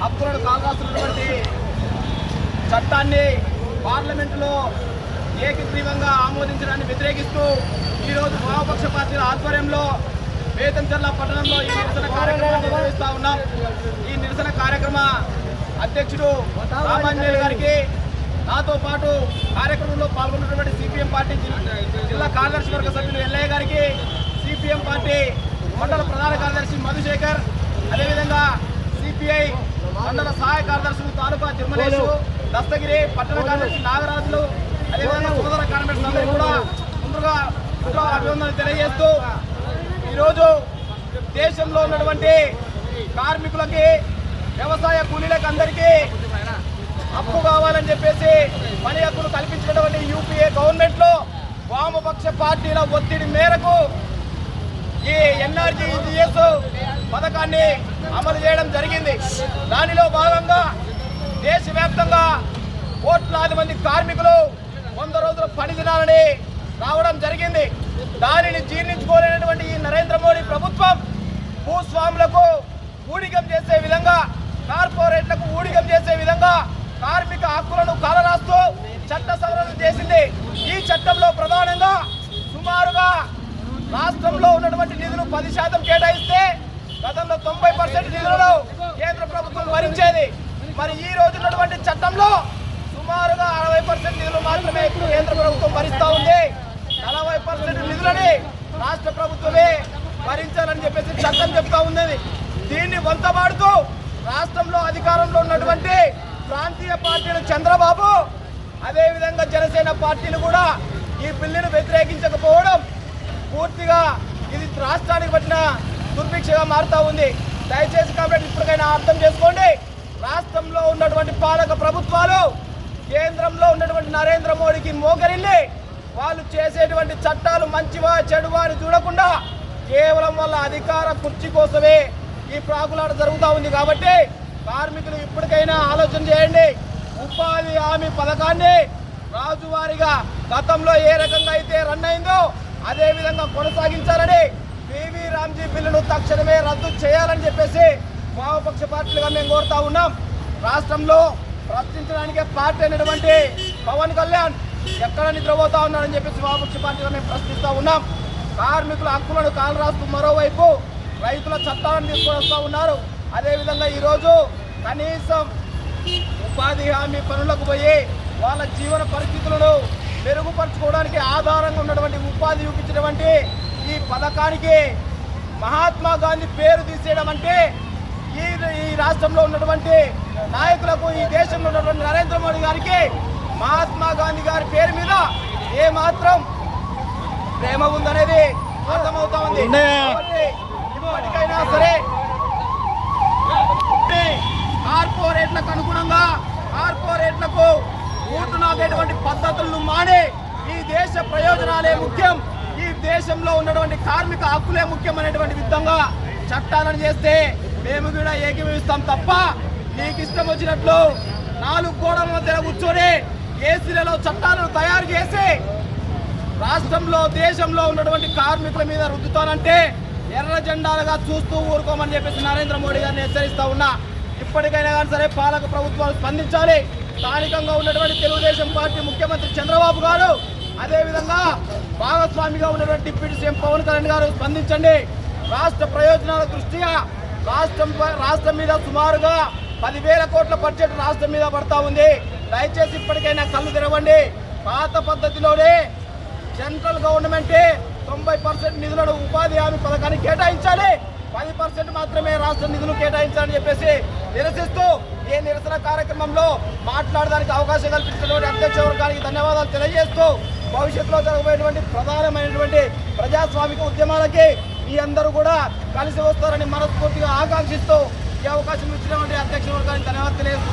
హక్కులను కావాల్సినటువంటి చట్టాన్ని పార్లమెంటులో ఏకగ్రీవంగా ఆమోదించడాన్ని వ్యతిరేకిస్తూ ఈరోజు వామపక్ష పార్టీల ఆధ్వర్యంలో వేతంచర్ల పట్టణంలో ఈ నిరసన కార్యక్రమం నిర్వహిస్తా ఉన్నాం. ఈ నిరసన కార్యక్రమ అధ్యక్షుడు రామాంజనేయులు గారికి నాతో పాటు కార్యక్రమంలో పాల్గొన్నటువంటి సిపిఎం పార్టీ జిల్లా జిల్లా కార్యదర్శి వర్గ సభ్యులు ఎల్లయ్య గారికి సిపిఎం పార్టీ మండల ప్రధాన కార్యదర్శి మధుశేఖర్ అదేవిధంగా సిపిఐ మండల సహాయ కార్యదర్శులు తాలూకా తిరుమలేశు దస్తగిరి పట్టణ కార్యదర్శి నాగరాజులు అదేవిధంగా సోదర కార్మికులు అందరూ కూడా ముందుగా ముందుగా అభివందనలు తెలియజేస్తూ ఈరోజు దేశంలో ఉన్నటువంటి కార్మికులకి వ్యవసాయ కూలీలకు అందరికీ అప్పు కావాలని చెప్పేసి పని హక్కులు కల్పించినటువంటి యూపీఏ గవర్నమెంట్లో వామపక్ష పార్టీల ఒత్తిడి మేరకు ఈ ఎన్ఆర్జీఎస్ పథకాన్ని అమలు చేయడం జరిగింది. దానిలో భాగంగా దేశవ్యాప్తంగా కోట్లాది మంది కార్మికులు వంద రోజుల పని దినాలని రావడం జరిగింది. దానిని జీర్ణించుకోలేనటువంటి ఈ నరేంద్ర మోడీ ప్రభుత్వం భూస్వాములకు ఊడిగం చేసే విధంగా కార్పొరేట్లకు ఊడిగం చేసే విధంగా కార్మిక హక్కులను కాలరాస్తూ చట్ట సవరణ చేసింది. ఈ చట్టంలో రాష్ట్రంలో ఉన్నటువంటి నిధులు పది శాతం కేటాయిస్తే గతంలో తొంభై పర్సెంట్ నిధులను కేంద్ర ప్రభుత్వం భరించేది. మరి ఈ రోజు ఉన్నటువంటి చట్టంలో సుమారుగా అరవై పర్సెంట్ నిధులు మాత్రమే ఇప్పుడు కేంద్ర ప్రభుత్వం భరిస్తూ ఉంది. నలభై పర్సెంట్ నిధులని రాష్ట్ర ప్రభుత్వమే భరించాలని చెప్పేసి చట్టం చెప్తా ఉన్నది. దీన్ని వంతమాడుతూ రాష్ట్రంలో అధికారంలో ఉన్నటువంటి ప్రాంతీయ పార్టీలు చంద్రబాబు అదేవిధంగా జనసేన పార్టీలు కూడా ఈ బిల్లును వ్యతిరేకించకపోవడం పూర్తిగా ఇది రాష్ట్రానికి పట్టిన దుర్భిక్షగా మారుతూ ఉంది. దయచేసి కాబట్టి ఇప్పటికైనా అర్థం చేసుకోండి. రాష్ట్రంలో ఉన్నటువంటి పాలక ప్రభుత్వాలు కేంద్రంలో ఉన్నటువంటి నరేంద్ర మోడీకి మోకరిల్లి వాళ్ళు చేసేటువంటి చట్టాలు మంచివా చెడువా అని చూడకుండా కేవలం వాళ్ళ అధికార కుర్చీ కోసమే ఈ ప్రాకులాట జరుగుతూ ఉంది కాబట్టి కార్మికులు ఇప్పటికైనా ఆలోచన చేయండి. ఉపాధి హామీ పథకాన్ని రాజువారీగా గతంలో ఏ రకంగా అయితే రన్ అయిందో అదే విధంగా కొనసాగించాలని పివి రామ్జీ బిల్లును తక్షణమే రద్దు చేయాలని చెప్పేసి వామపక్ష పార్టీలుగా మేము కోరుతా ఉన్నాం. రాష్ట్రంలో ప్రశ్నించడానికి పార్టీ అయినటువంటి పవన్ కళ్యాణ్ ఎక్కడ నిద్రపోతా ఉన్నారని చెప్పేసి వామపక్ష పార్టీగా మేము ప్రశ్నిస్తూ ఉన్నాం. కార్మికుల హక్కులను కాలరాస్తూ మరోవైపు రైతుల చట్టాలను తీసుకొని వస్తూ ఉన్నారు. అదేవిధంగా ఈరోజు కనీసం ఉపాధి హామీ పనులకు పోయి వాళ్ళ జీవన పరిస్థితులను మెరుగుపరచుకోవడానికి ఆధారంగా ఉన్నటువంటి ఉపాధి చూపించినటువంటి ఈ పథకానికి మహాత్మా గాంధీ పేరు తీసేయడం అంటే ఈ ఈ రాష్ట్రంలో ఉన్నటువంటి నాయకులకు ఈ దేశంలో ఉన్నటువంటి నరేంద్ర మోడీ గారికి మహాత్మా గాంధీ గారి పేరు మీద ఏ మాత్రం ప్రేమ ఉందనేది అర్థమవుతా ఉంది. ఇప్పటికైనా సరే కార్పొరేట్లకు అనుగుణంగా కార్పొరేట్లకు ఉన్నటువంటి పద్ధతులను మానే ఈ దేశ ప్రయోజనాలే ముఖ్యం. ఈ దేశంలో ఉన్నటువంటి కార్మిక హక్కులే ముఖ్యం అనేటువంటి విధంగా చట్టాలను చేస్తే మేము కూడా ఏకీభవిస్తాం తప్ప నీకు ఇష్టం వచ్చినట్లు నాలుగు గోడల మధ్య కూర్చొని ఏసీలలో చట్టాలను తయారు చేసి రాష్ట్రంలో దేశంలో ఉన్నటువంటి కార్మికుల మీద రుద్దుతానంటే ఎర్ర జెండాలుగా చూస్తూ ఊరుకోమని చెప్పేసి నరేంద్ర మోడీ గారిని హెచ్చరిస్తా ఉన్నా. ఇప్పటికైనా కానీ సరే పాలక ప్రభుత్వాలు స్పందించాలి. స్థానికంగా ఉన్నటువంటి తెలుగుదేశం పార్టీ ముఖ్యమంత్రి చంద్రబాబు గారు అదేవిధంగా భాగస్వామిగా ఉన్నటువంటి డిప్యూటీ సీఎం పవన్ కళ్యాణ్ గారు స్పందించండి. రాష్ట్ర ప్రయోజనాల దృష్ట్యా రాష్ట్రం రాష్ట్రం మీద సుమారుగా పదివేల కోట్ల బడ్జెట్ రాష్ట్రం మీద పడతా ఉంది. దయచేసి ఇప్పటికైనా కళ్ళు తెరవండి. పాత పద్ధతిలోనే సెంట్రల్ గవర్నమెంట్ తొంభై పర్సెంట్ నిధులను ఉపాధి హామీ పథకానికి కేటాయించాలి. పది పర్సెంట్ మాత్రమే రాష్ట్ర నిధులు కేటాయించాలని చెప్పేసి నిరసిస్తూ ఈ నిరసన కార్యక్రమంలో మాట్లాడడానికి అవకాశం కల్పించినటువంటి అధ్యక్ష వర్గానికి ధన్యవాదాలు తెలియజేస్తూ భవిష్యత్తులో జరగబోయేటువంటి ప్రధానమైనటువంటి ప్రజాస్వామిక ఉద్యమాలకి మీ అందరూ కూడా కలిసి వస్తారని మనస్ఫూర్తిగా ఆకాంక్షిస్తూ ఈ అవకాశం ఇచ్చినటువంటి అధ్యక్ష వర్గానికి ధన్యవాదాలు తెలియజేస్తూ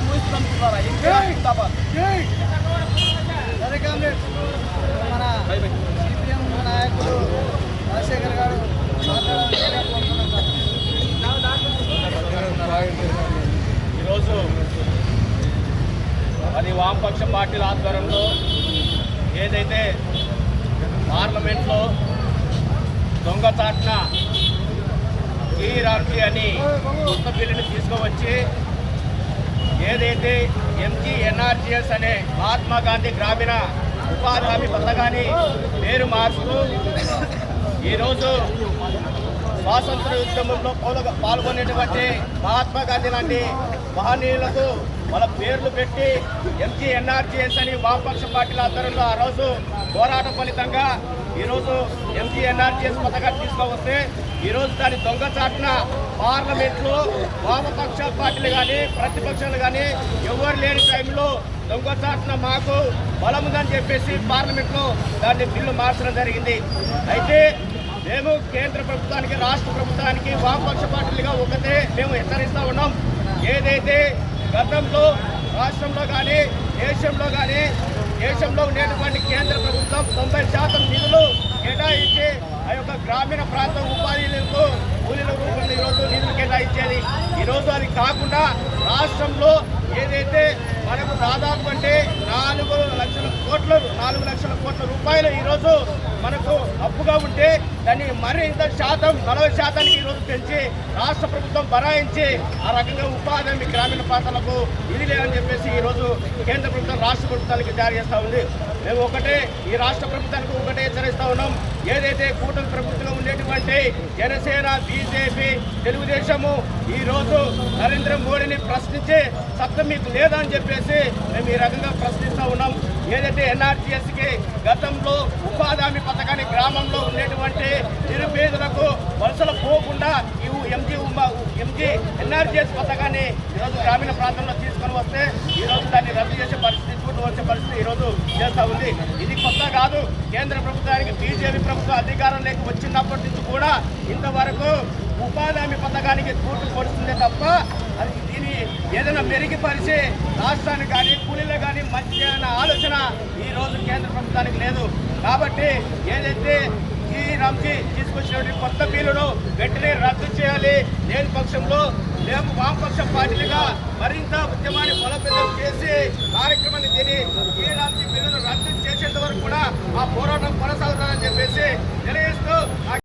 మన సిపిఎం నాయకులు రాజశేఖర్ గారు మాట్లాడాలని కోరుతున్నాం సార్. ఈరోజు అది పార్టీల ఆధ్వర్యంలో ఏదైతే పార్లమెంట్లో దొంగచాట్న శ్రీరామ్జీ అని కొత్త బిల్లుని తీసుకువచ్చి ఏదైతే ఎంజీ ఎన్ఆర్జీఎస్ అనే మహాత్మా గాంధీ గ్రామీణ ఉపాధి హామీ పథకాన్ని పేరు మార్చుతూ ఈరోజు స్వాతంత్ర ఉద్యమంలో పాల్గొనేటువంటి మహాత్మా గాంధీ లాంటి మహనీయులకు వాళ్ళ పేర్లు పెట్టి ఎంజీ ఎన్ఆర్జీఎస్ అని వామపక్ష పార్టీల ఆధ్వర్యంలో ఆ రోజు పోరాట ఫలితంగా ఈరోజు ఎంజీ ఎన్ఆర్జీఎస్ పథకాన్ని తీసుకువస్తే ఈరోజు దాని దొంగచాటున పార్లమెంట్లో వామపక్ష పార్టీలు కానీ ప్రతిపక్షాలు కానీ ఎవరు లేని టైంలో దొంగచాటున మాకు బలముందని చెప్పేసి పార్లమెంట్లో దాన్ని బిల్లు మార్చడం జరిగింది. అయితే మేము కేంద్ర ప్రభుత్వానికి రాష్ట్ర ప్రభుత్వానికి వామపక్ష పార్టీలుగా ఒకటే మేము హెచ్చరిస్తూ ఉన్నాం. ఏదైతే గతంలో రాష్ట్రంలో కానీ దేశంలో కానీ దేశంలో ఉండేటువంటి కేంద్ర ప్రభుత్వం తొంభై శాతం నిధులు కేటాయించి ఆ యొక్క గ్రామీణ ప్రాంత ఉపాధిలకు కూలీల రూపంలో ఈరోజు నిధులు కేటాయించేది. ఈరోజు అది కాకుండా రాష్ట్రంలో ఏదైతే మనకు దాదాపు అంటే నాలుగు లక్షల కోట్ల నాలుగు లక్షల కోట్ల రూపాయలు ఈరోజు మనకు అప్పుగా ఉంటే దాన్ని మరింత శాతం నలభై శాతానికి ఈరోజు పెంచి రాష్ట్ర ప్రభుత్వం బరాయించి ఆ రకంగా ఉపాధి మీ గ్రామీణ ప్రాంతాలకు ఇది లేదని చెప్పేసి ఈరోజు కేంద్ర ప్రభుత్వం రాష్ట్ర ప్రభుత్వానికి జారీ చేస్తూ ఉంది. మేము ఒకటే ఈ రాష్ట్ర ప్రభుత్వానికి ఒకటే హెచ్చరిస్తూ ఉన్నాం. ఏదైతే కూటమి ప్రభుత్వంలో ఉండేటువంటి జనసేన బీజేపీ తెలుగుదేశము ఈరోజు నరేంద్ర మోడీని ప్రశ్నించే సత్తం మీకు లేదా అని చెప్పేసి మేము ఈ రకంగా ప్రశ్నిస్తూ ఉన్నాం. ఏదైతే ఎన్ఆర్జీఎస్కి గతంలో ఉపాధి హామీ పథకాన్ని గ్రామంలో ఉండేటువంటి నిరుపేదలకు వలసలు పోకుండా ఈ ఎంజీ ఎంజీ ఎన్ఆర్జీఎస్ పథకాన్ని ఈరోజు గ్రామీణ ప్రాంతంలో తీసుకొని వస్తే ఈరోజు దాన్ని రద్దు చేసే పరిస్థితి తీసుకుంటూ వచ్చే పరిస్థితి ఈరోజు చేస్తూ ఉంది. ఇది కొత్త కాదు. కేంద్ర ప్రభుత్వానికి బీజేపీ ప్రభుత్వం అధికారంలోకి వచ్చినప్పటి నుంచి కూడా ఇంతవరకు ఉపాధి హామీ పథకానికి తూటు కొడుతుందే తప్ప దీన్ని ఏదైనా మెరుగుపరిచి రాష్ట్రానికి కానీ కూలీలకు కానీ మంచి చేయాలన్న ఆలోచన ఈరోజు కేంద్ర ప్రభుత్వానికి లేదు. కాబట్టి ఏదైతే ఈ రామ్జీ తీసుకొచ్చినటువంటి కొత్త బిల్లును వెంటనే రద్దు చేయాలి. లేని పక్షంలో మేము వామపక్ష పార్టీలుగా మరింత ఉద్యమాన్ని బలోపేతం చేసి కార్యక్రమాన్ని తిని ఈ రామ్జీ బిల్లును రద్దు చేసేంత వరకు కూడా ఆ పోరాటం కొనసాగుతానని చెప్పేసి తెలియజేస్తూ